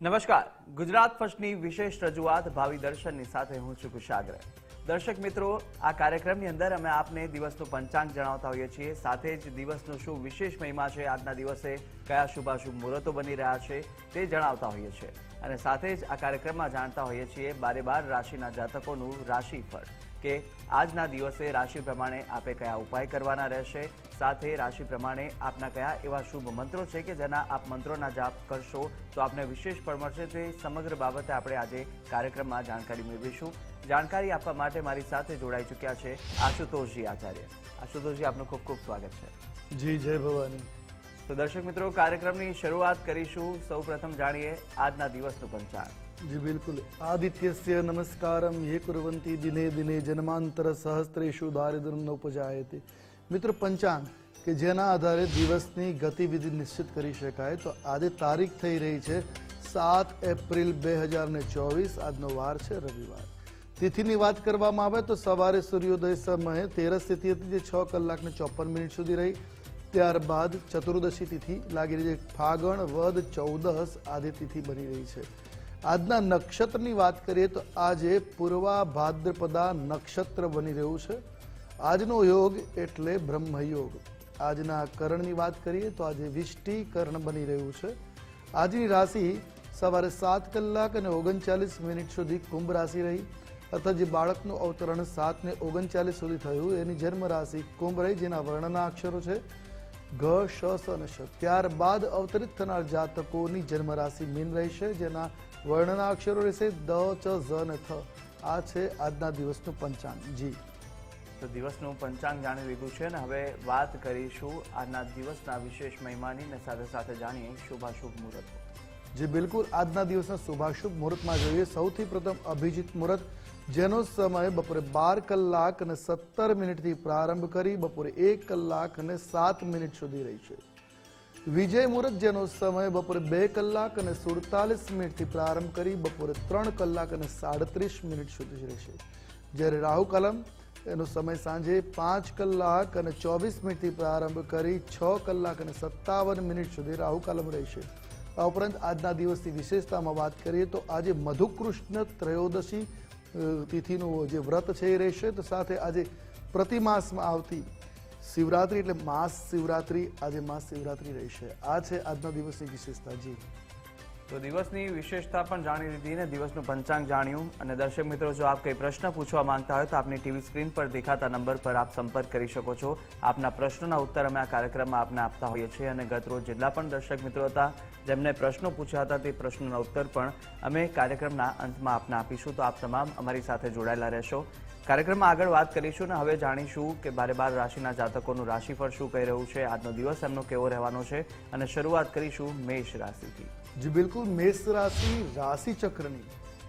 નમસ્કાર. ગુજરાત ફર્સ્ટની વિશેષ રજૂઆત ભાવિ દર્શનની સાથે હું છું કુશાગ્ર. દર્શક મિત્રો, આ કાર્યક્રમની અંદર અમે આપને દિવસનું પંચાંગ જણાવતા હોઈએ છીએ. સાથે જ દિવસનો શું વિશેષ મહિમા છે, આજના દિવસે કયા શુભાશુભ મુહૂર્તો બની રહ્યા છે તે જણાવતા હોઈએ છીએ. અને સાથે જ આ કાર્યક્રમમાં જાણતા હોઈએ છીએ બારે બાર રાશિના જાતકોનું રાશિફળ કે આજના દિવસે રાશિ પ્રમાણે આપે કયા ઉપાય કરવાના રહેશે, સાથે રાશિ પ્રમાણે આપના કયા એવા શુભ મંત્રો છે કે જેના આપ મંત્રોના જાપ કરશો તો આપને વિશેષ ફળ મળશે તે સમગ્ર બાબતે આપણે આજે કાર્યક્રમમાં જાણકારી મેળવીશું. જાણકારી આપવા માટે મારી સાથે જોડાઈ ચૂક્યા છે આશુતોષજી આચાર્ય. આશુતોષજી, આપનું ખૂબ ખૂબ સ્વાગત છે. જી, જય ભવાની. તો દર્શક મિત્રો, કાર્યક્રમની શરૂઆત કરીશું. સૌપ્રથમ જાણીએ આજના દિવસનું પંચાંગ. જી, બિલકુલ. આદિત્યસ્ય નમસ્કારમ, યે કુરવંતી દિને દિને જન્માંતર સહસ્ત્રેશુ દારિદ્ર્યમ ન ઉપજાયતે મિત્રો, પંચાંગ કે જેના આધારે દિવસની ગતિવિધિ નિશ્ચિત કરી શકાય, તો આજે તારીખ થઈ રહી છે સાત એપ્રિલ બે હજાર ને ચોવીસ. આજનો વાર છે રવિવાર. તિથિની વાત કરવામાં આવે તો સવારે સૂર્યોદય સમયે તેરસ તિથિ હતી, જે છ કલાક ને ચોપન મિનિટ સુધી રહી. ત્યારબાદ ચતુર્દશી તિથિ લાગી રહી છે. ફાગણ, વદ, ચૌદસ આદિ તિથિ બની રહી છે. આજના નક્ષત્રની વાત કરીએ તો આજે પૂર્વા ભાદ્રપદા નક્ષત્ર બની રહ્યું છે. આજનો યોગ એટલે બ્રહ્મયોગ. આજના કરણની વાત કરીએ તો આજે વિષ્ટિકર્ણ બની રહ્યું છે. આજની રાશિ સવારે સાત કલાક અને ઓગણચાલીસ મિનિટ સુધી કુંભ રાશિ રહી. અથવા જે બાળકનું અવતરણ સાત ને ઓગણચાલીસ સુધી થયું. એની જન્મ રાશિ કુંભ રહી, જેના વર્ણના અક્ષરો છે. ઘ શ સ અને શ. ત્યારબાદ અવતરિત થનાર જાતકોની જન્મ રાશિ મીન રહેશે જેના વર્ણના અક્ષરો રહેશે દ ચ ઝ અને થ. આ છે આજના દિવસનું પંચાંગ. જી. તો દિવસનું પંચાંગ જાણી લીધું છે ને હવે વાત કરીશું આજના દિવસના વિશેષ મહેમાની ને સાથે સાથે જાણીએ શુભાશુભ મુહૂર્ત. જે બિલકુલ. આજના દિવસના શુભાશુભ મુહૂર્તમાં જોઈએ સૌથી પ્રથમ અભિજીત મુહૂર્ત. જેનો સમય બપોરે બાર કલાક અને સત્તર મિનિટથી પ્રારંભ કરી બપોરે એક કલાક અને સાત મિનિટ સુધી રહી છે. વિજય મુહૂર્ત જેનો સમય બપોરે બે કલાક અને સુડતાલીસ મિનિટથી પ્રારંભ કરી બપોરે ત્રણ કલાક અને સાડત્રીસ મિનિટ સુધી રહેશે જ્યારે રાહુ કલમ એનો સમય સાંજે પાંચ કલાક અને ચોવીસ મિનિટથી પ્રારંભ કરી છ કલાક અને સત્તાવન મિનિટ સુધી રાહુ કાલમ રહેશે આ ઉપરાંત આજના દિવસની વિશેષતામાં વાત કરીએ તો આજે મધુકૃષ્ણ ત્રયોદશી તિથિનું જે વ્રત છે એ રહેશે. તો સાથે આજે પ્રતિમાસમાં આવતી શિવરાત્રી એટલે માસ શિવરાત્રી, આજે માસ શિવરાત્રી રહેશે. આ છે આજના દિવસની વિશેષતા. જી. તો દિવસની વિશેષતા પણ જાણી લીધી ને દિવસનું પંચાંગ જાણ્યું. અને દર્શક મિત્રો, જો આપ કંઈ પ્રશ્ન પૂછવા માંગતા હોય તો આપની ટીવી સ્ક્રીન પર દેખાતા નંબર પર આપ સંપર્ક કરી શકો છો. આપના પ્રશ્નોના ઉત્તર અમે આ કાર્યક્રમમાં આપને આપતા હોઈએ છીએ અને ગત રોજ જેટલા પણ દર્શક મિત્રો હતા, જેમને પ્રશ્નો પૂછ્યા હતા તે પ્રશ્નોના ઉત્તર પણ અમે કાર્યક્રમના અંતમાં આપને આપીશું. તો આપ તમામ અમારી સાથે જોડાયેલા રહેશો. કાર્યક્રમમાં આગળ વાત કરીશું ને હવે જાણીશું કે બારે બાર રાશિના જાતકોનું રાશિફળ શું કહી રહ્યું છે. આજનો દિવસ એમનો કેવો રહેવાનો છે? અને શરૂઆત કરીશું મેષ રાશિથી. જી બિલકુલ મેષ રાશિ રાશિ ચક્રની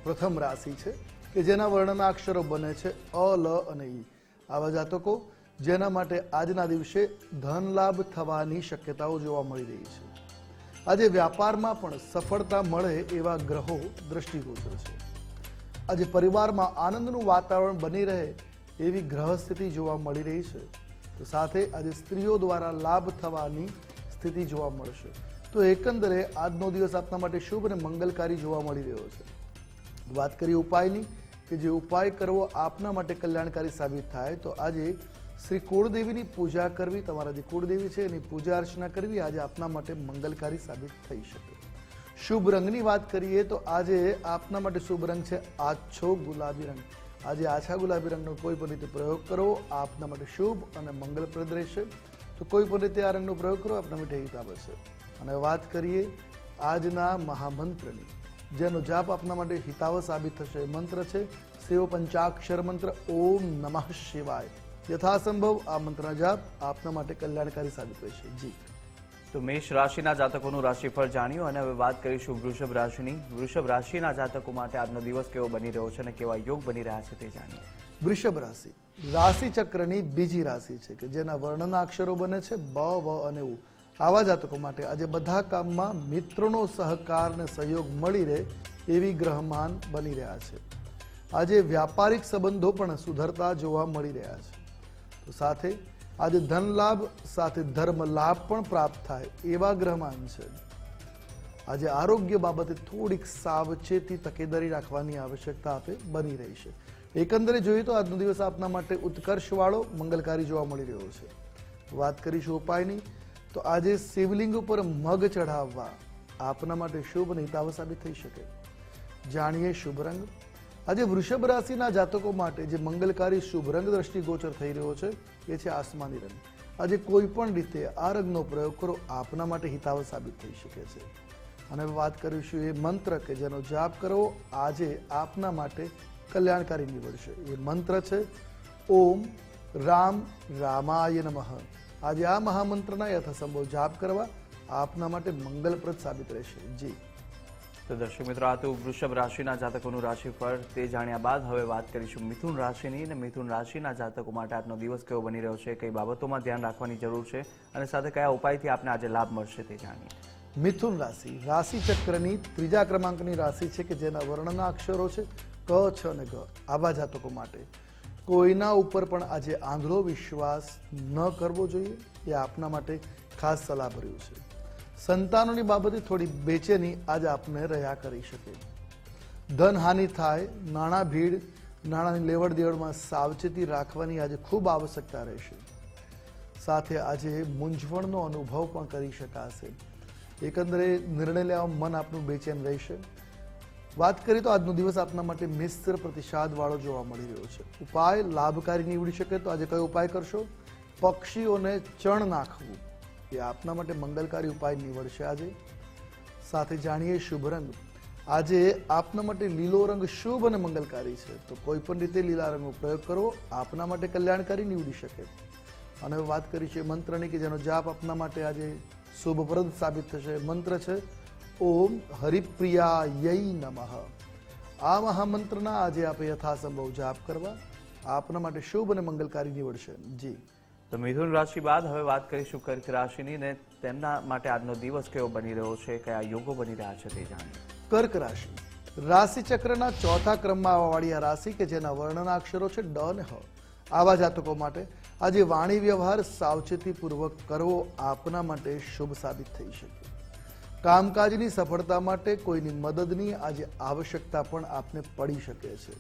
પ્રથમ રાશિ છે, કે જેના વર્ણના અક્ષરો બને છે અ, લ અને ઈ. આવા જાતકો જેના માટે આજના દિવસે ધન લાભ થવાની શક્યતાઓ જોવા મળી રહી છે. આજે વ્યાપારમાં પણ સફળતા મળે એવા ગ્રહો દ્રષ્ટિગોચર છે. આજે પરિવારમાં આનંદનું વાતાવરણ બની રહે એવી ગ્રહ સ્થિતિ જોવા મળી રહી છે. તો સાથે આજે સ્ત્રીઓ દ્વારા લાભ થવાની સ્થિતિ જોવા મળશે. તો એકંદરે આજનો દિવસ આપના માટે શુભ અને મંગલકારી જોવા મળી રહ્યો છે. વાત કરીએ ઉપાયની, કે જે ઉપાય કરવો આપના માટે કલ્યાણકારી સાબિત થાય, તો આજે શ્રી કુળદેવીની પૂજા કરવી, તમારા જે કુળદેવી છે એની પૂજા અર્ચના કરવી આજે આપના માટે મંગલકારી સાબિત થઈ શકે. શુભ રંગની વાત કરીએ, તો આજે આપના માટે શુભ રંગ છે આછો ગુલાબી રંગ. આજે આછા ગુલાબી રંગનો કોઈ પણ રીતે પ્રયોગ કરો આપના માટે શુભ અને મંગલપ્રદ રહેશે. તો કોઈ પણ રીતે આ રંગનો પ્રયોગ કરો, આપના માટે હિત આવશે અને વાત કરીએ આજના મહામંત્રની જેનો જાપ આપના માટે હિતાવ સાબિત થશે. મંત્ર છે શિવ પંચાક્ષર મંત્ર ઓમ નમઃ શિવાય. યથાસંભવ આ મંત્રના જાપ આપના માટે કલ્યાણકારી સાબિત રહેશે જી. તો મેષ રાશિના જાતકોનું રાશિફળ જાણ્યું અને હવે વાત કરીશું વૃષભ રાશિની. વૃષભ રાશિના જાતકો માટે આજનો દિવસ કેવો બની રહ્યો છે અને કેવા યોગ બની રહ્યા છે તે જાણીએ. વૃષભ રાશિ. રાશિ ચક્રની બીજી રાશિ છે કે જેના વર્ણના અક્ષરો બને છે બ વ અને ઉ. આવા જાતકો માટે આજે બધા કામમાં મિત્રોનો સહકાર અને સહયોગ મળી રહે એવી ગ્રહમાન બની રહ્યા છે. આજે વ્યાપારિક સંબંધો પણ સુધરતા જોવા મળી રહ્યા છે. તો સાથે આજે ધન લાભ, સાથે ધર્મ લાભ પણ પ્રાપ્ત થાય એવા ગ્રહમાન છે. આજે આરોગ્ય બાબતે થોડીક સાવચેતી તકેદારી રાખવાની આવશ્યકતા આપે બની રહી છે. એકંદરે જોઈએ તો આજનો દિવસ આપના માટે ઉત્કર્ષવાળો, મંગલકારી જોવા મળી રહ્યો છે. વાત કરીશું ઉપાયની. તો આજે શિવલિંગ ઉપર મગ ચઢાવવા આપના માટે શુભ અને હિતાવ સાબિત થઈ શકે. જાણીએ શુભ રંગ. આજે વૃષભ રાશિના જાતકો માટે જે મંગલકારી શુભ રંગ દ્રષ્ટિગોચર થઈ રહ્યો છે, એ છે આસમાની રંગ. આજે કોઈ પણ રીતે આ રંગનો પ્રયોગ કરો, આપના માટે હિતાવ સાબિત થઈ શકે છે. અને વાત કરીશું એ મંત્ર કે જેનો જાપ કરવો આજે આપના માટે કલ્યાણકારી નીવડશે. એ મંત્ર છે, ઓમ રામ રામાય નમઃ. આજે આ મહામંત્રના યથાસંભવ જાપ કરવા આપના માટે મંગલપ્રદ સાબિત રહેશે. જી. તો દર્શક મિત્રો આ તો વૃષભ રાશિના જાતકોનું રાશિફળ તે જાણ્યા બાદ હવે વાત કરીશું મિથુન રાશિની અને મિથુન રાશિના જાતકો માટે આજનો દિવસ કેવો બની રહ્યો છે કઈ બાબતોમાં ધ્યાન રાખવાની જરૂર છે અને સાથે કયા ઉપાયથી આપને આજે લાભ મળશે તે જાણીએ. મિથુન રાશિ રાશિ ચક્રની ત્રીજા ક્રમાંકની રાશિ છે કે જેના વર્ણના અક્ષરો છે ક છ અને ગ આવા જાતકો માટે કોઈના ઉપર પણ આજે આંધળો વિશ્વાસ ન કરવો જોઈએ એ આપના માટે ખાસ સલાહ ભર્યું છે. સંતાનોની બાબતે થોડી બેચેની આજે આપને રહ્યા કરી શકે. ધન હાનિ થાય, નાણાં ભીડ, નાણાંની લેવડ દેવડમાં સાવચેતી રાખવાની આજે ખૂબ આવશ્યકતા રહેશે. સાથે આજે મૂંઝવણનો અનુભવ પણ કરી શકાશે. એકંદરે નિર્ણય લેવામાં મન આપનું બેચેન રહેશે. વાત કરીએ તો આજનો દિવસ આપના માટે મિશ્ર પ્રતિસાદ વાળો જોવા મળી રહ્યો છે. ઉપાય લાભકારી નીવડી શકે તો આજે કયો ઉપાય કરશો? પક્ષીઓને ચણ નાખવું. એ આપના માટે મંગલકારી ઉપાય નીવડશે આજે. સાથે જાણીએ શુભ રંગ. આજે આપના માટે લીલો રંગ શુભ અને મંગલકારી છે. તો કોઈ પણ રીતે લીલા રંગનો પ્રયોગ કરવો આપના માટે કલ્યાણકારી નીવડી શકે. અને વાત કરી છે મંત્રની કે જેનો જાપ આપના માટે આજે શુભપ્રદ સાબિત થશે. મંત્ર છે ઓમ હરિપ્રિયાય નમઃ. આ મહામંત્રના આજે આપે યથાસંભવ જાપ કરવા. આપના માટે શુભ અને મંગલકારી નીવડશે. જી. તો મિથુન રાશિ બાદ હવે વાત કરીશું કર્ક રાશિની ને તેમના માટે આજનો દિવસ કેવો બની રહ્યો છે કયા યોગો બની રહ્યા છે તે જાણીએ. કર્ક રાશિ. રાશિ ચક્રના ચોથા ક્રમમાં આવવાવાળી આ રાશિ કે જેના વર્ણના અક્ષરો છે ડ ને હ. આવા જાતકો માટે આજે વાણી વ્યવહાર સાવચેતીપૂર્વક કરવો આપના માટે શુભ સાબિત થઈ શકે. કામકાજની સફળતા માટે કોઈની મદદની આજે આવશ્યકતા પણ આપને પડી શકે છે.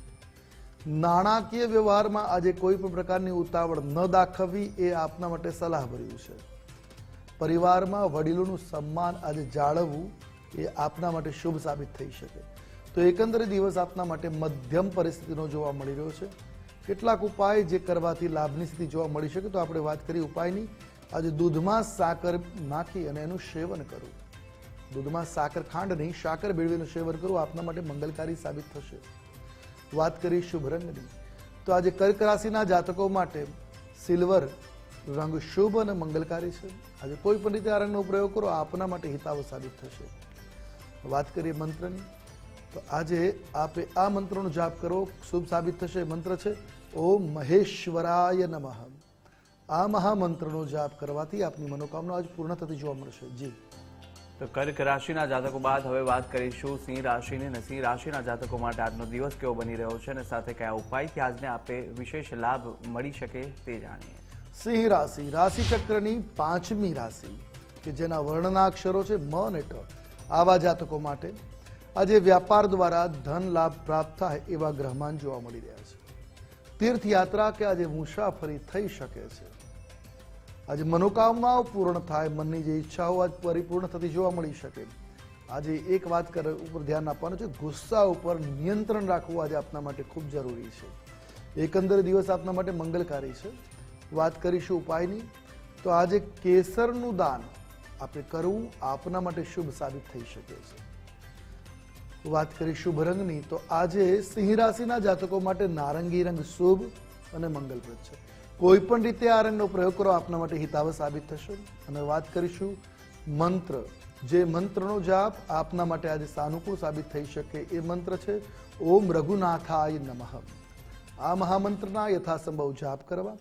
નાણાકીય વ્યવહારમાં આજે કોઈ પણ પ્રકારની ઉતાવળ ન દાખવવી એ આપના માટે સલાહભર્યું છે. પરિવારમાં વડીલોનું સન્માન આજે જાળવવું એ આપના માટે શુભ સાબિત થઈ શકે. તો એકંદરે દિવસ આપના માટે મધ્યમ પરિસ્થિતિનો જોવા મળી રહ્યો છે. કેટલાક ઉપાય જે કરવાથી લાભની સ્થિતિ જોવા મળી શકે તો આપણે વાત કરી ઉપાયની. આજે દૂધમાં સાકર નાખી અને એનું સેવન કરવું. દૂધમાં સાકર ખાંડ નહીં, સાકર ભેળવીનું સેવન કરવું આપના માટે મંગલકારી સાબિત થશે. વાત કરી શુભ રંગની. તો આજે કર્ક રાશિના જાતકો માટે સિલ્વર રંગ શુભ અને મંગલકારી છે. આજે કોઈ પણ રીતે આ રંગનો પ્રયોગ કરો, આપના માટે હિતાવ સાબિત થશે. વાત કરીએ મંત્રની. તો આજે આપે આ મંત્રનો જાપ કરો. શુભ સાબિત થશે મંત્ર છે, ઓમ મહેશ્વરાય નમઃ. આ મહામંત્રનો જાપ કરવાથી આપની મનોકામના આજ પૂર્ણ થતી જોવા મળશે. જી. તો કર્ક રાશિના જાતકો બાદ હવે વાત કરીશું સિંહ રાશિની અને સિંહ રાશિના જાતકો માટે આજનો દિવસ કેવો બની રહ્યો છે અને સાથે કયા ઉપાયથી આજને આપે વિશેષ લાભ મળી શકે તે જાણીએ. સિંહ રાશિ રાશિચક્રની પાંચમી રાશિ, કે જેના વર્ણના અક્ષરો છે મ અને ટ. આવા જાતકો માટે આજે વ્યાપાર દ્વારા ધન લાભ પ્રાપ્ત થાય એવા ગ્રહમાન જોવા મળી રહ્યા છે. તીર્થયાત્રા કે આજે મુસાફરી થઈ શકે છે. આજે મનોકામનાઓ પૂર્ણ થાય, મનની જે ઈચ્છાઓ આજ પરિપૂર્ણ થતી જોવા મળી શકે. આજે એક વાત કર, ઉપર ધ્યાન આપવાનું છે, ગુસ્સા ઉપર નિયંત્રણ રાખવું આજે આપના માટે ખૂબ જરૂરી છે. એકંદરે દિવસ આપના માટે મંગલકારી છે. વાત કરીશું ઉપાયની. તો આજે કેસરનું દાન આપણે કરવું આપના માટે શુભ સાબિત થઈ શકે છે. વાત કરી શુભ રંગની તો આજે સિંહ રાશિના જાતકો માટે નારંગી રંગ શુભ અને મંગલપ્રદ છે. કોઈ પણ રીતે આ રંગનો પ્રયોગ કરો, આપના માટે હિતાવ સાબિત થશે. અને વાત કરીશું મંત્ર. જે મંત્રનો જાપ આપના માટે આજે સાનુકૂળ સાબિત થઈ શકે એ મંત્ર છે, ઓમ રઘુનાથાય નમઃ. આ મહામંત્રના યથાસંભવ જાપ કરવા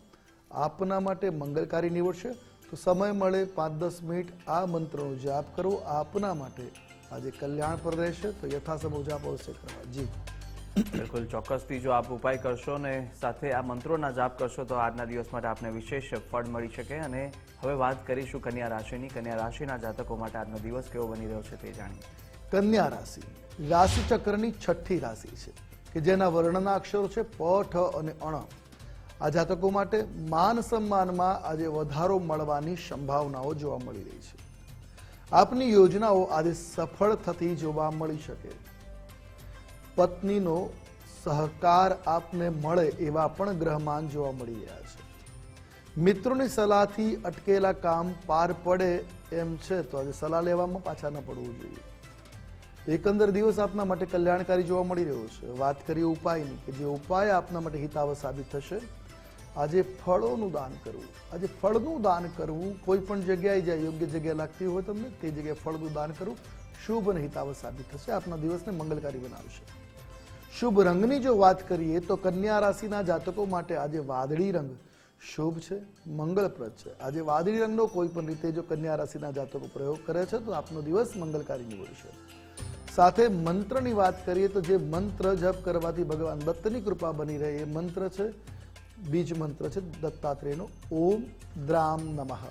આપના માટે મંગલકારી નીવડશે. તો સમય મળે પાંચ દસ મિનિટ આ મંત્રનો જાપ કરવો આપના માટે આજે કલ્યાણપ્રદ રહેશે. તો યથાસંભવ જાપ અવશ્ય કરવા. જી. બિલકુલ, ચોક્કસથી જો આપ ઉપાય કરશો ને સાથે આ મંત્રોના જાપ કરશો તો આજના દિવસ માટે આપને વિશેષ ફળ મળી શકે અને હવે વાત કરીશું કન્યા રાશિની. કન્યા રાશિના જાતકો માટે આજનો દિવસ કેવો બની રહ્યો છે તે જાણીએ. કન્યા રાશિ રાશિ ચક્રની છઠ્ઠી રાશિ છે, કે જેના વર્ણના અક્ષરો છે પ, ઠ અને અણ. આ જાતકો માટે માન સન્માનમાં આજે વધારો મળવાની સંભાવનાઓ જોવા મળી રહી છે. આપની યોજનાઓ આજે સફળ થતી જોવા મળી શકે. પત્નીનો સહકાર આપને મળે એવા પણ ગ્રહમાન જોવા મળી રહ્યા છે. મિત્રોની સલાહથી અટકેલા કામ પાર પડે એમ છે, તો આજે સલાહ લેવામાં પાછા ન પડવું જોઈએ. એકંદર દિવસ આપના માટે કલ્યાણકારી જોવા મળી રહ્યો છે. વાત કરીએ ઉપાયની, કે જે ઉપાય આપના માટે હિતાવ સાબિત થશે. આજે ફળોનું દાન કરવું. આજે ફળનું દાન કરવું, કોઈ પણ જગ્યાએ જ્યાં યોગ્ય જગ્યા લાગતી હોય તમને, તે જગ્યાએ ફળનું દાન કરવું શુભ અને હિતાવ સાબિત થશે. આપના દિવસને મંગલકારી બનાવશે. શુભ રંગની જો વાત કરીએ તો કન્યા રાશિના જાતકો માટે આજે વાદળી રંગ શુભ છે મંગળપ્રદ છે. આજે વાદળી રંગનો કોઈ પણ રીતે જો કન્યા રાશિના જાતકો પ્રયોગ કરે છે, તો આપનો દિવસ મંગલકારી નીવડશે. સાથે મંત્રની વાત કરીએ તો જે મંત્ર જપ કરવાથી ભગવાન દત્તની કૃપા બની રહે, એ મંત્ર છે, બીજ મંત્ર છે, દત્તાત્રેયનો ઓમ દ્રામ નમઃ.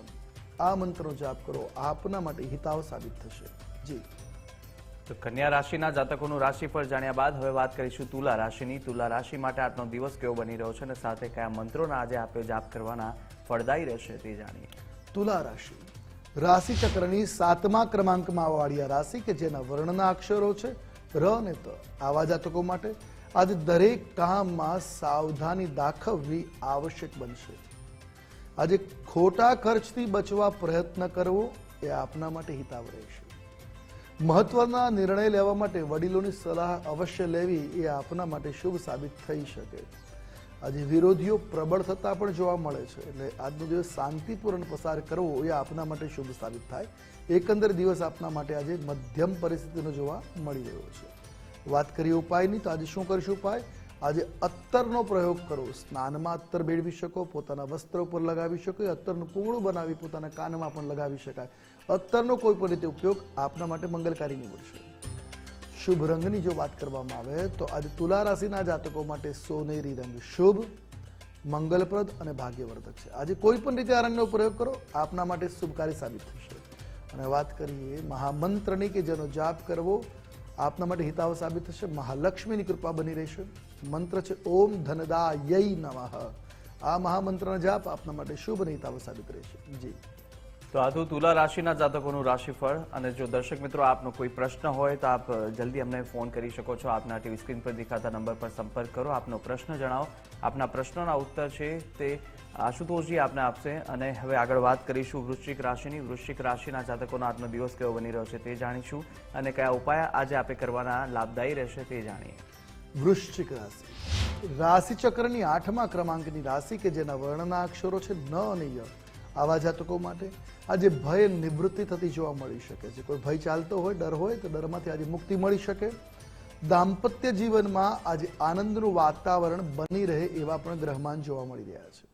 આ મંત્રનો જાપ કરો, આપના માટે હિતાવ સાબિત થશે. જી. તો કન્યા રાશિના જાતકોનું રાશિફળ જાણ્યા બાદ હવે વાત કરીશું તુલા રાશિની. તુલા રાશિ માટે આજનો દિવસ કેવો બની રહ્યો છે અને સાથે કયા મંત્રોના આજે આપણે જાપ કરવાના ફળદાયી રહેશે તે જાણીએ. તુલા રાશિ. રાશિ ચક્રની સાતમા ક્રમાંકમાં વાળી રાશિ કે જેના વર્ણના અક્ષરો છે ર અને ત. આવા જાતકો માટે આજે દરેક કામમાં સાવધાની દાખવવી આવશ્યક બનશે. આજે ખોટા ખર્ચથી બચવા પ્રયત્ન કરવો એ આપના માટે હિતાવ રહેશે. મહત્વના નિર્ણય લેવા માટે વડીલોની સલાહ અવશ્ય લેવી એ આપના માટે શુભ સાબિત થઈ શકે. આજે વિરોધીઓ પ્રબળ થતા પણ જોવા મળે છે, એટલે આજનો દિવસ શાંતિપૂર્ણ પસાર કરવો એ આપના માટે શુભ સાબિત થાય. એકંદર દિવસ આપના માટે આજે મધ્યમ પરિસ્થિતિનો જોવા મળી રહ્યો છે. વાત કરીએ ઉપાયની, તો આજે શું કરીશું ઉપાય? આજે અત્તરનો પ્રયોગ કરો. સ્નાનમાં અત્તર મેળવી શકો, પોતાના વસ્ત્ર ઉપર લગાવી શકો અત્તરનું પૂંગળું બનાવી પોતાના કાનમાં પણ લગાવી શકાય. અત્તરનો કોઈ પણ રીતે ઉપયોગ આપના માટે મંગલકારી નીવડશે. શુભ રંગની જો વાત કરવામાં આવે તો આજે તુલા રાશિના જાતકો માટે સોનેરી રંગ શુભ, મંગલપ્રદ અને ભાગ્યવર્ધક છે. આજે કોઈ પણ રીતે આ રંગનો પ્રયોગ કરો, આપના માટે શુભકારી સાબિત થશે. અને વાત કરીએ મહામંત્રની કે જેનો જાપ કરવો, આપના માટે હિતાવ સાબિત થશે. મહાલક્ષ્મીની કૃપા બની રહેશે. મંત્ર છે, ઓમ ધનદાય નમઃ. આ મહામંત્રનો જાપ આપના માટે શુભ અને હિતાવ સાબિત રહેશે. જી. તો આ તો તુલા રાશિના જાતકોનું રાશિફળ. અને જો દર્શક મિત્રો આપનો કોઈ પ્રશ્ન હોય તો આપ જલ્દી અમને ફોન કરી શકો છો. આપના ટીવી સ્ક્રીન પર દેખાતા નંબર પર સંપર્ક કરો. આપનો પ્રશ્ન જણાવો. આપના પ્રશ્નોના ઉત્તર છે તે આશુતોષજી આપને આપશે. અને હવે આગળ વાત કરીશું વૃશ્ચિક રાશિની. વૃશ્ચિક રાશિના જાતકોનો આજનો દિવસ કેવો બની રહ્યો છે તે જાણીશું. અને કયા ઉપાય આજે આપણે કરવાના લાભદાયી રહેશે તે જાણીએ. વૃશ્ચિક રાશિ. રાશિચક્રની આઠમા ક્રમાંકની રાશિ કે જેના વર્ણના અક્ષરો છે ન અને ય. આવા જાતકો માટે આજે ભય નિવૃત્તિ થતી જોવા મળી શકે છે. કોઈ ભય ચાલતો હોય, ડર હોય, તો ડરમાંથી આજે મુક્તિ મળી શકે. દાંપત્ય જીવનમાં આજે આનંદનું વાતાવરણ બની રહે એવા પણ ગ્રહમાન જોવા મળી રહ્યા છે.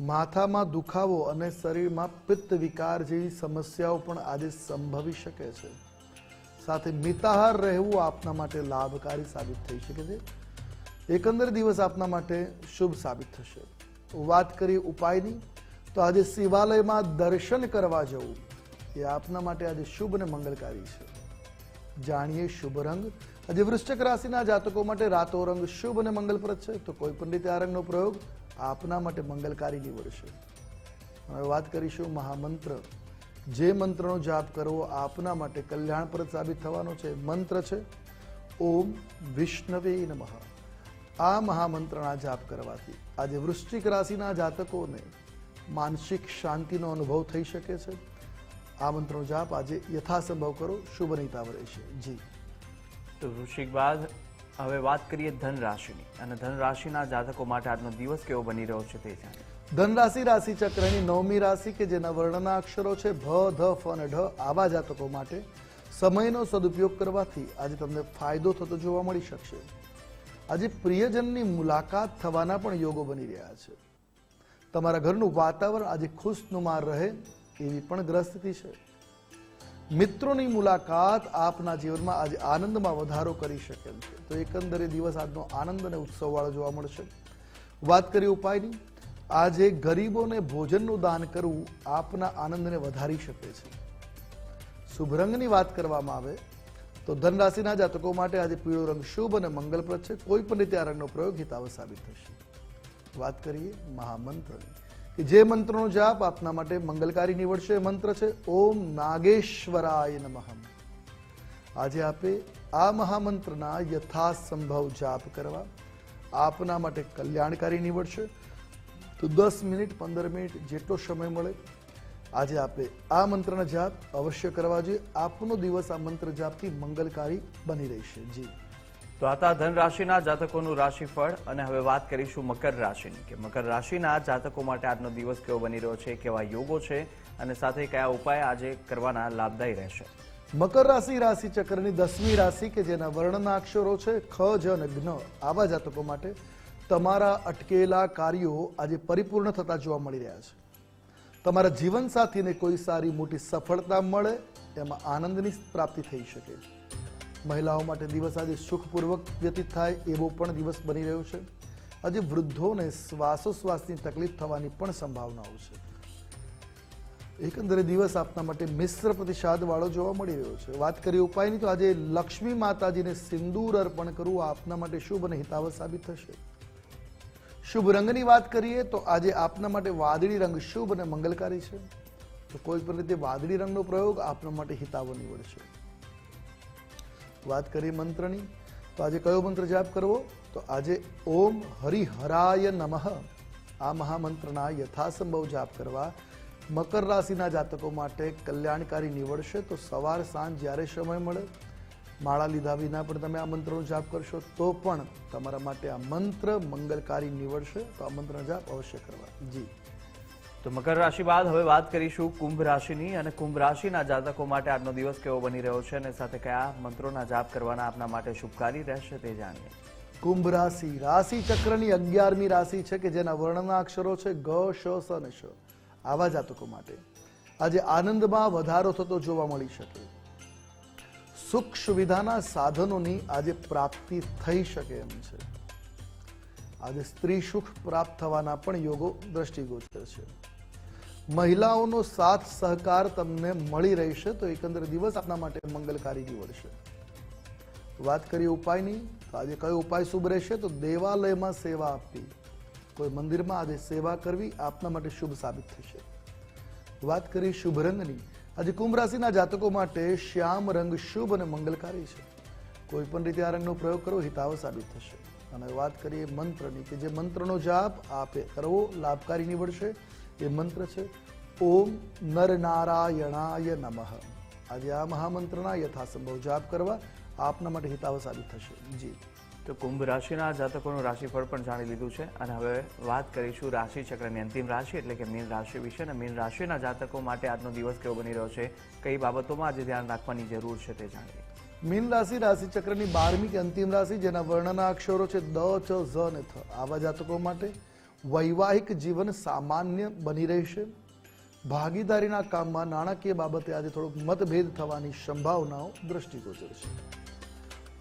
માથામાં દુખાવો અને શરીરમાં પિત્ત વિકાર જેવી સમસ્યાઓ પણ આજે સંભવી શકે છે. સાથે મિતાહાર રહેવું આપના માટે લાભકારી સાબિત થઈ શકે છે. એકંદર દિવસ આપના માટે શુભ સાબિત થશે. વાત કરીએ ઉપાયની. તો આજે શિવાલયમાં દર્શન કરવા જવું એ આપના માટે આજે શુભ અને મંગલકારી છે. જાણીએ શુભ રંગ. આજે વૃશ્ચિક રાશિના જાતકો માટે રાતો રંગ શુભ અને મંગલપ્રદ છે. તો કોઈ પણ રીતે આ રંગનો પ્રયોગ આપના માટે મંગલકારી નીવડશે. હવે વાત કરીશું મહામંત્ર. જે મંત્રનો જાપ કરવો આપના માટે કલ્યાણપ્રદ સાબિત થવાનો છે. મંત્ર છે, ઓમ વિષ્ણવે નમઃ. આ મહામંત્રના જાપ કરવાથી આજે વૃશ્ચિક રાશિના જાતકોને માનસિક શાંતિનો અનુભવ થઈ શકે છે. આ મંત્રનો જાપ આજે યથાસંભવ કરો. શુભ નહીતાવ રહેશે. જી. તો વૃશ્ચિક બાદ હવે વાત કરીએ ધન રાશિની અને ધન રાશિના જાતકો માટે આજનો દિવસ કેવો બની રહ્યો છે તે જાણીએ. ધનરાશિ રાશિ ચક્રની નવમી રાશિ કે જેના વર્ણના અક્ષરો છે ભ ધ ફ અને ઢ આવા જાતકો માટે સમયનો સદુપયોગ કરવાથી આજે તમને ફાયદો થતો જોવા મળી શકશે. આજે પ્રિયજનની મુલાકાત થવાના પણ યોગો બની રહ્યા છે. તમારા ઘરનું વાતાવરણ આજે ખુશનુમા રહે એવી પણ ગ્રસ્તી છે. મિત્રોની મુલાકાત આપના જીવનમાં આજે આનંદમાં વધારો કરી શકે છે. તો એકંદરે દિવસ આજનો આનંદ અને ઉત્સવવાળો જોવા મળશે. વાત કરીએ ઉપાયની. આજે ગરીબોને ભોજનનું દાન કરવું આપના આનંદને વધારી શકે છે. શુભ રંગની વાત કરવામાં આવે તો ધન રાશિના જાતકો માટે આજે પીળો રંગ શુભ અને મંગલપ્રદ છે. કોઈ પણ રીતે આ રંગનો પ્રયોગ હિતાવ સાબિત થશે. વાત કરીએ મહામંત્રની કે જે મંત્રનો જાપ આપના માટે મંગલકારી નીવડશે મંત્ર છે, ઓમ નાગેશ્વરાય નમઃ. આજે આપે આ મહામંત્રના યથાસંભવ જાપ કરવા, આપના માટે કલ્યાણકારી નીવડશે. તો દસ મિનિટ, પંદર મિનિટ જેટલો સમય મળે, આજે આપે આ મંત્રના જાપ અવશ્ય કરવા જોઈએ. આપનો દિવસ આ મંત્ર જાપથી મંગલકારી બની રહેશે. જી. તો આ હતા ધન રાશિના જાતકોનું રાશિફળ અને હવે વાત કરીશું મકર રાશિની કે મકર રાશિના જાતકો માટે આજનો દિવસ કેવો બની રહ્યો છે, કેવા યોગો છે અને સાથે કયા ઉપાય આજે કરવાના લાભદાયી રહેશે. મકર રાશિ રાશિ ચક્રની દસમી રાશિ કે જેના વર્ણના અક્ષરો છે ખ, જ અને જ્ઞ આવા જાતકો માટે તમારા અટકેલા કાર્યો આજે પરિપૂર્ણ થતા જોવા મળી રહ્યા છે. તમારા જીવનસાથીને કોઈ સારી મોટી સફળતા મળે, એમાં આનંદની પ્રાપ્તિ થઈ શકે. મહિલાઓ માટે દિવસ આજે સુખપૂર્વક વ્યતીત થાય એવો પણ દિવસ બની રહ્યો છે. આજે વૃદ્ધોને શ્વાસોશ્વાસની તકલીફ થવાની પણ સંભાવનાઓ છે. એકંદરે દિવસ આપના માટે મિશ્ર પ્રતિસાદવાળો જોવા મળી રહ્યો છે. વાત કરીએ ઉપાયની, તો આજે લક્ષ્મી માતાજીને સિંદૂર અર્પણ કરવું આપના માટે શુભ અને હિતાવ સાબિત થશે. શુભ રંગની વાત કરીએ, તો આજે આપના માટે વાદળી રંગ શુભ અને મંગલકારી છે. તો કોઈ પણ રીતે વાદળી રંગનો પ્રયોગ આપના માટે હિતાવ નીવડશે. વાત કરીએ મંત્રની, તો આજે કયો મંત્ર જાપ કરવો? તો આજે ઓમ હરિહરાય નમઃ. આ મહામંત્રના યથાસંભવ જાપ કરવા મકર રાશિના જાતકો માટે કલ્યાણકારી નીવડશે. તો સવાર સાંજ જ્યારે સમય મળે, માળા લીધા વિના પણ તમે આ મંત્રનો જાપ કરશો, તો પણ તમારા માટે આ મંત્ર મંગલકારી નીવડશે. તો આ મંત્રનો જાપ અવશ્ય કરવા. જી. તો મકર રાશિ બાદ હવે વાત કરીશું કુંભ રાશિની અને કુંભ રાશિના જાતકો માટે આજનો દિવસ કેવો બની રહ્યો છે અને સાથે કયા મંત્રોના જાપ કરવાના આપના માટે શુભકારી રહેશે તે જાણીએ. કુંભ રાશિ. રાશિ ચક્રની અગિયારમી રાશિ છે કે જેના વર્ણના અક્ષરો છે ગ, શ, સ અને શ. આવા જાતકો માટે. આજે આનંદમાં વધારો થતો જોવા મળી શકે. સુખ સુવિધાના સાધનોની આજે પ્રાપ્તિ થઈ શકે એમ છે. આજે સ્ત્રી સુખ પ્રાપ્ત થવાના પણ યોગો દ્રષ્ટિગોચર છે. મહિલાઓનો સાથ સહકાર તમને મળી રહેશે તો એકંદરે દિવસ આપના માટે મંગલકારી નીવડશે વાત કરીએ ઉપાયની, તો આજે કયો ઉપાય શુભ રહેશે? તો દેવાલયમાં સેવા આપવી. કોઈ મંદિરમાં આજે સેવા કરવી આપના માટે શુભ સાબિત થશે. વાત કરીએ શુભ રંગની. આજે કુંભ રાશિના જાતકો માટે શ્યામ રંગ શુભ અને મંગલકારી છે. કોઈ પણ રીતે આ રંગનો પ્રયોગ કરવો હિતાવ સાબિત થશે. અને વાત કરીએ મંત્રની, કે જે મંત્રનો જાપ આપે, કરવો લાભકારી નીવડશે. એ મંત્ર છે ઓમ નરનારાયણાય નમઃ. આજે આ મહામંત્રના યથાસંભવ જાપ કરવા આપના માટે હિતાવ સાબિત થશે. જી. તો કુંભ રાશિના જાતકોનું રાશિફળ પણ જાણી લીધું છે અને હવે વાત કરીશું રાશિ ચક્રની અંતિમ રાશિ એટલે કે મીન રાશિ વિશે અને મીન રાશિના જાતકો માટે આજનો દિવસ કેવો બની રહ્યો છે કઈ બાબતોમાં આજે ધ્યાન રાખવાની જરૂર છે તે જાણીએ. મીન રાશિ રાશિ ચક્રની બારમી કે અંતિમ રાશિ જેના વર્ણના અક્ષરો છે દ ચ ઝ ને થ. આવા જાતકો માટે વૈવાહિક જીવન સામાન્ય બની રહેશે. ભાગીદારીના કામમાં નાણાકીય બાબતે આજે થોડોક મતભેદ થવાની સંભાવનાઓ દ્રષ્ટિગોચર છે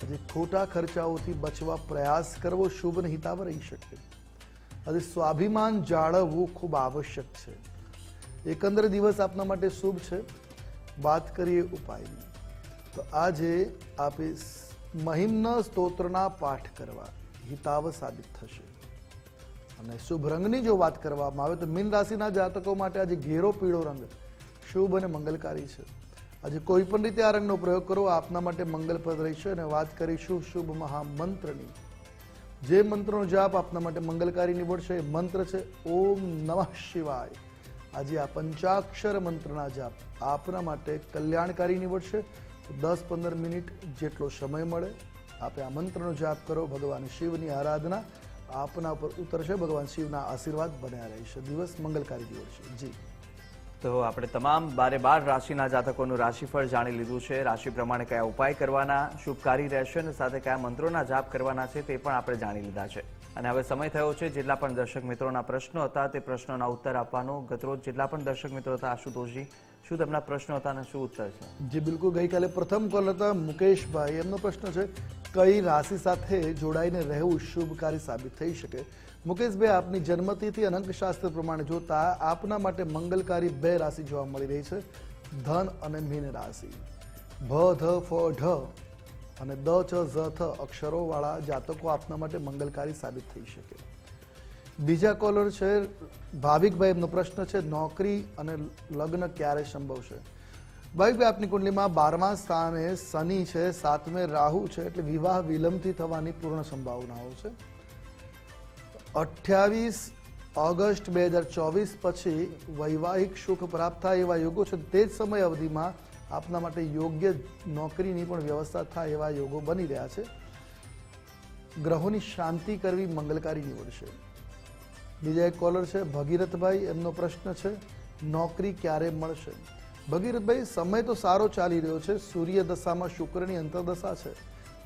આજે ખોટા ખર્ચાઓથી બચવા પ્રયાસ કરવો શુભ અને હિતાવ રહી શકે. આજે સ્વાભિમાન જાળવવું ખૂબ આવશ્યક છે. એકંદર દિવસ આપના માટે શુભ છે. વાત કરીએ ઉપાયની. તો આજે આપે મહિમ્ન સ્તોત્રના પાઠ કરવા. હિતાવ સાબિત થશે. અને શુભ રંગની જો વાત કરવામાં આવે તો મીન રાશિના જાતકો માટે આજે ઘેરો પીળો રંગ શુભ અને મંગલકારી છે. આજે કોઈ પણ રીતે આ રંગનો પ્રયોગ કરો, આપના માટે મંગલપ્રદ રહેશે અને વાત કરીશું શુભ મહામંત્રની. જે મંત્રનો જાપ આપના માટે મંગલકારી નીવડશે, એ મંત્ર છે, ઓમ નમઃ શિવાય. આજે આ પંચાક્ષર મંત્રના જાપ આપના માટે કલ્યાણકારી નીવડશે. દસ પંદર મિનિટ જેટલો સમય મળે, આપે આ મંત્રનો જાપ કરો, ભગવાન શિવની આરાધના આપના ઉપર ઉતરશે ભગવાન શિવના આશીર્વાદ બન્યા રહેશે. દિવસ મંગલકારી નીવડશે જી. તો આપણે તમામ બારે બાર રાશિના જાતકોનું રાશિફળ જાણી લીધું છે. રાશિ પ્રમાણે કયા ઉપાય કરવાના શુભકારી રહેશે અને સાથે કયા મંત્રોના જાપ કરવાના છે તે પણ આપણે જાણી લીધા છે. અને હવે સમય થયો છે જેટલા પણ દર્શક મિત્રોના પ્રશ્નો હતા તે પ્રશ્નોના ઉત્તર આપવાનો. ગતરોજ જેટલા પણ દર્શક મિત્રો હતા આશુતોષજી શું તેમના પ્રશ્નો હતા અને શું ઉત્તર છે? જી બિલકુલ. ગઈકાલે પ્રથમ કોલ હતા મુકેશભાઈ. એમનો પ્રશ્ન છે કઈ રાશિ સાથે જોડાઈને રહેવું શુભકારી સાબિત થઈ શકે? મુકેશભાઈ, આપની જન્મતિથી અને અંકશાસ્ત્ર પ્રમાણે જોતા આપના માટે મંગલકારી બે રાશિ જોવા મળી રહી છે. ધન અને મીન રાશિ. ભ, ધ, ફ, ઢ અને દ ચ ઝ, થ અક્ષરોવાળા જાતકો આપના માટે મંગલકારી સાબિત થઈ શકે. બીજા કોલર છે, ભાવિકભાઈ, એમનો પ્રશ્ન છે, નોકરી અને લગ્ન ક્યારે સંભવશે? આપની કુંડલીમાં બારમા સ્થાને શનિ છે, સાતમે રાહુ છે એટલે વિવાહ વિલંબથી થવાની પૂર્ણ સંભાવનાઓ છે. અઠ્યાવીસ ઓગસ્ટ બે હજાર ચોવીસ પછી વૈવાહિક સુખ પ્રાપ્ત થાય એવા યોગો છે. તે જ સમય અવધિમાં આપના માટે યોગ્ય નોકરીની પણ વ્યવસ્થા થાય એવા યોગો બની રહ્યા છે. ગ્રહોની શાંતિ કરવી મંગલકારી નીવડશે. બીજા એક કોલર છે, ભગીરથભાઈ, એમનો પ્રશ્ન છે, નોકરી ક્યારે મળશે? ભગીરથભાઈ, સમય તો સારો ચાલી રહ્યો છે. સૂર્ય દશામાં શુક્રની અંતરદશા છે.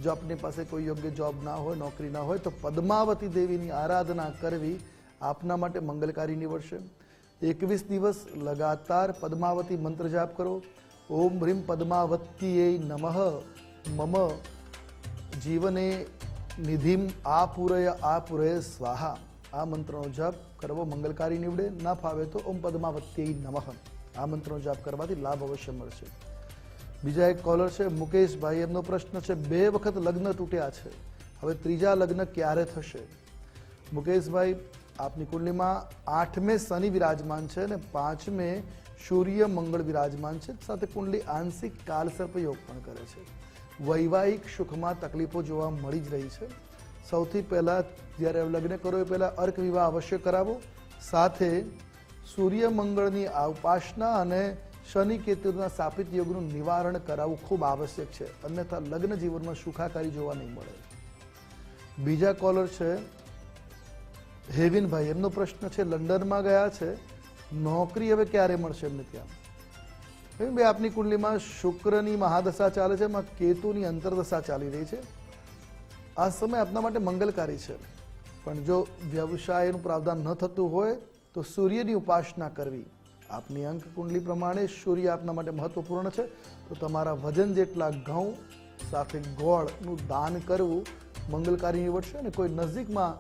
જો આપની પાસે કોઈ યોગ્ય જોબ ના હોય, નોકરી ના હોય, તો પદ્માવતી દેવીની આરાધના કરવી આપના માટે મંગલકારી નીવડશે. એકવીસ દિવસ લગાતાર પદ્માવતી મંત્ર જાપ કરો. ઓમ હ્રીમ પદ્માવતીએ નમઃ. મમ જીવને નિધિમ આ પૂરય આ પૂરય સ્વાહા. આ મંત્રનો જપ કરવો મંગલકારી નીવડે. ના ફાવે તો ઓમ પદ્માવત્ય નમઃ. આ મંત્રનો જાપ કરવાથી લાભ અવશ્ય મળશે. બીજા એક કોલર છે, મુકેશભાઈ. એમનો પ્રશ્ન છે, બે વખત લગ્ન તૂટ્યા છે. હવે ત્રીજા લગ્ન ક્યારે થશે? મુકેશભાઈ, આપની કુંડલીમાં આઠમે શનિ વિરાજમાન છે અને પાંચમે સૂર્ય મંગળ વિરાજમાન છે. સાથે કુંડલી આંશિક કાલસર્પ યોગ પણ કરે છે. વૈવાહિક સુખમાં તકલીફો જોવા મળી જ રહી છે. સૌથી પહેલાં જ્યારે લગ્ન કરો એ પહેલાં અર્ક વિવાહ અવશ્ય કરાવો. સાથે સૂર્ય મંગળની ઉપાસના અને શનિ કેતુના સ્થાપિત યોગનું નિવારણ કરાવવું ખૂબ આવશ્યક છે. અન્યથા લગ્ન જીવનમાં સુખાકારી જોવા નહીં મળે. બીજા કોલર છે, હેવિનભાઈ. એમનો પ્રશ્ન છે, લંડનમાં ગયા છે. નોકરી હવે ક્યારે મળશે એમને ત્યાં? હેવિનભાઈ, આપની કુંડલીમાં શુક્રની મહાદશા ચાલે છે, એમાં કેતુની અંતરદશા ચાલી રહી છે. આ સમય આપના માટે મંગલકારી છે. પણ જો વ્યવસાયનું પ્રાવધાન ન થતું હોય તો સૂર્યની ઉપાસના કરવી. આપની અંક કુંડલી પ્રમાણે સૂર્ય આપના માટે મહત્વપૂર્ણ છે. તો તમારા વજન જેટલા ઘઉં, સાથે ગોળનું દાન કરવું મંગલકારી નીવડશે અને કોઈ નજીકમાં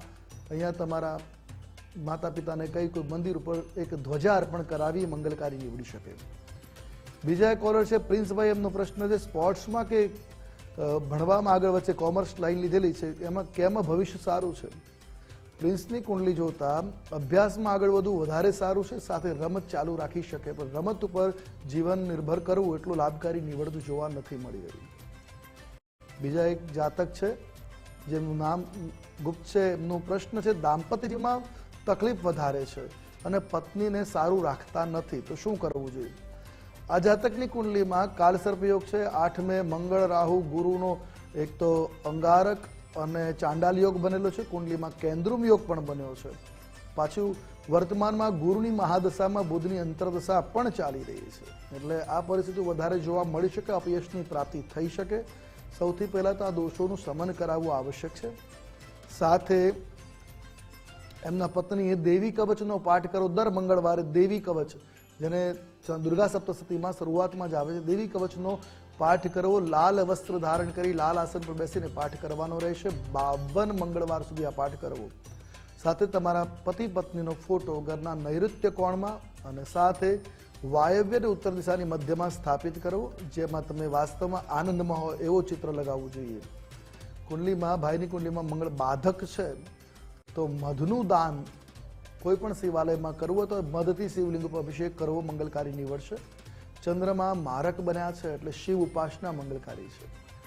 અહીંયા તમારા માતા પિતાને કહી કોઈ મંદિર ઉપર એક ધ્વજા અર્પણ કરાવી મંગલકારી નીવડી શકે. બીજા એક કોલર છે, પ્રિન્સભાઈ, એમનો પ્રશ્ન છે, સ્પોર્ટ્સમાં કે ભણવામાં આગળ વચ્ચે કોમર્સ લાઈન લીધેલી છે? એમાં કેમાં ભવિષ્ય સારું છે? પ્રિન્સની કુંડલી જોતા અભ્યાસમાં આગળ વધવું વધારે સારું છે, સાથે રમત ચાલુ રાખી શકે. પણ રમત ઉપર જીવન નિર્ભર કરવું એટલું લાભકારી નીવડતું જોવા નથી મળી રહ્યું. બીજા એક જાતક છે, જેમનું નામ ગુપ્ત છે, એમનો પ્રશ્ન છે, દાંપત્યમાં તકલીફ વધારે છે અને પત્નીને સારું રાખતા નથી. તો શું કરવું જોઈએ? આ જાતકની કુંડલીમાં કાલસર્પયોગ છે. આઠમે મંગળ રાહુ ગુરુનો એક તો અંગારક અને ચાંડાલ યોગ બનેલો છે. કુંડલીમાં કેન્દ્રુમ યોગ પણ બન્યો છે. પાછું વર્તમાનમાં ગુરુની મહાદશામાં બુધની અંતરદશા પણ ચાલી રહી છે. એટલે આ પરિસ્થિતિ વધારે જોવા મળી શકે, અપયશની પ્રાપ્તિ થઈ શકે. સૌથી પહેલાં તો આ દોષોનું સમન કરાવવું આવશ્યક છે. સાથે એમના પત્નીએ દેવી કવચનો પાઠ કરો દર મંગળવારે દેવી કવચ, જેને દુર્ગા સપ્તશતીમાં શરૂઆતમાં જ આવે છે. દેવી કવચનો પાઠ કરવો, લાલ વસ્ત્ર ધારણ કરી લાલ આસન પર બેસીને પાઠ કરવાનો રહેશે. બાવન મંગળવાર સુધી આ પાઠ કરવો. સાથે તમારા પતિ પત્નીનો ફોટો ઘરના નૈઋત્ય કોણમાં અને સાથે વાયવ્યને ઉત્તર દિશાની મધ્યમાં સ્થાપિત કરવો જેમાં તમે વાસ્તવમાં આનંદમાં હોય એવો ચિત્ર લગાવવું જોઈએ. કુંડલીમાં, ભાઈની કુંડલીમાં મંગળ બાધક છે, તો મધનું દાન કોઈ પણ શિવાલયમાં કરવું તો મધથી શિવલિંગ ઉપર અભિષેક કરવો મંગલકારી નીવડશે. ચંદ્રમાં મારક બન્યા છે એટલે શિવ ઉપાસના મંગલકારી છે.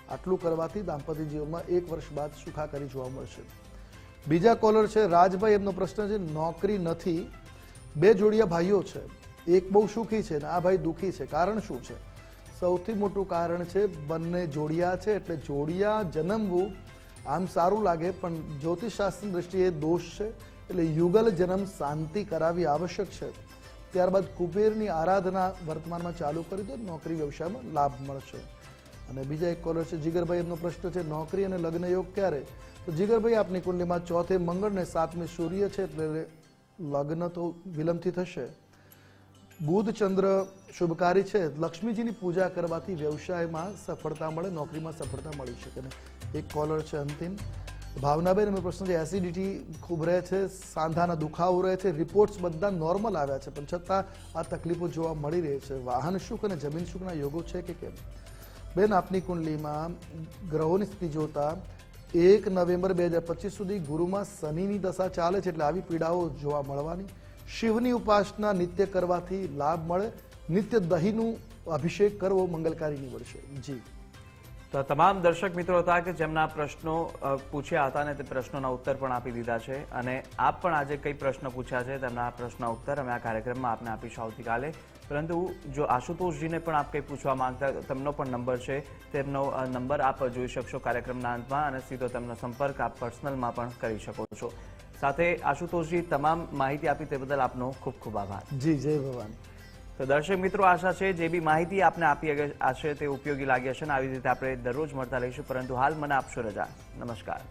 આટલું કરવાથી દાંપત્ય જીવનમાં એક વર્ષ બાદ સુખાકારી જોવા મળશે. બીજા કોલર છે, રાજભાઈ. એમનો પ્રશ્ન છે, નોકરી નથી. બે જોડિયા ભાઈઓ છે. એક બહુ સુખી છે ને આ ભાઈ દુઃખી છે. કારણ શું છે? સૌથી મોટું કારણ છે, બંને જોડિયા છે એટલે જોડિયા જન્મવું આમ સારું લાગે, પણ જ્યોતિષશાસ્ત્રની દ્રષ્ટિએ દોષ છે. એટલે યુગલ જન્મ શાંતિ કરાવી આવશ્યક છે. ત્યારબાદ કુબેરની આરાધના વર્તમાનમાં ચાલુ કરી દો, નોકરી વ્યવસાયમાં લાભ મળશે. અને બીજા એક કોલર છે, જીગરભાઈ, એમનો પ્રશ્ન છે, નોકરી અને લગ્ન યોગ ક્યારે? તો જીગરભાઈ, આપની કુંડલીમાં ચોથે મંગળ ને સાતમે સૂર્ય છે, એટલે લગ્ન તો વિલંબથી થશે. બુધ ચંદ્ર શુભકારી છે, લક્ષ્મીજીની પૂજા કરવાથી વ્યવસાયમાં સફળતા મળે, નોકરીમાં સફળતા મળી શકે. એક કોલર છે અંતિમ. ભાવનાબેન એમનો પ્રશ્ન છે એસિડિટી ખૂબ રહે છે, સાંધાના દુખાવો રહે છે રિપોર્ટ્સ બધા નોર્મલ આવ્યા છે, પણ છતાં આ તકલીફો જોવા મળી રહી છે. વાહન સુખ અને જમીન સુખના યોગો છે કે કેમ? બેન, આપની કુંડલીમાં ગ્રહોની સ્થિતિ જોતા એક નવેમ્બર બે હજાર પચીસ સુધી ગુરુમાં શનિની દશા ચાલે છે એટલે આવી પીડાઓ જોવા મળવાની. શિવની ઉપાસના નિત્ય કરવાથી લાભ મળે. નિત્ય દહીંનું અભિષેક કરવો મંગલકારી નીવડશે જી. તો તમામ દર્શક મિત્રો હતા કે જેમના પ્રશ્નો પૂછ્યા હતા અને તે પ્રશ્નોના ઉત્તર પણ આપી દીધા છે અને આપ પણ આજે કઈ પ્રશ્ન પૂછ્યા છે તેમના પ્રશ્નના ઉત્તર અમે આ કાર્યક્રમમાં આપને આપીશું આવતીકાલે. પરંતુ જો આશુતોષજીને પણ આપ કંઈ પૂછવા માંગતા તેમનો પણ નંબર છે. તેમનો નંબર આપ જોઈ શકશો કાર્યક્રમના અંતમાં અને સીધો તેમનો સંપર્ક આપ પર્સનલમાં પણ કરી શકો છો. સાથે આશુતોષજી, તમામ માહિતી આપી તે બદલ આપનો ખૂબ ખૂબ આભાર. જી, જય ભવાની તો દર્શક મિત્રો, આશા છે જે બી માહિતી આપને આપી આશે તે ઉપયોગી લાગી હશે આવી રીતે આપણે દરરોજ મળતા રહીશું. પરંતુ હાલ મને આપશો રજા. નમસ્કાર.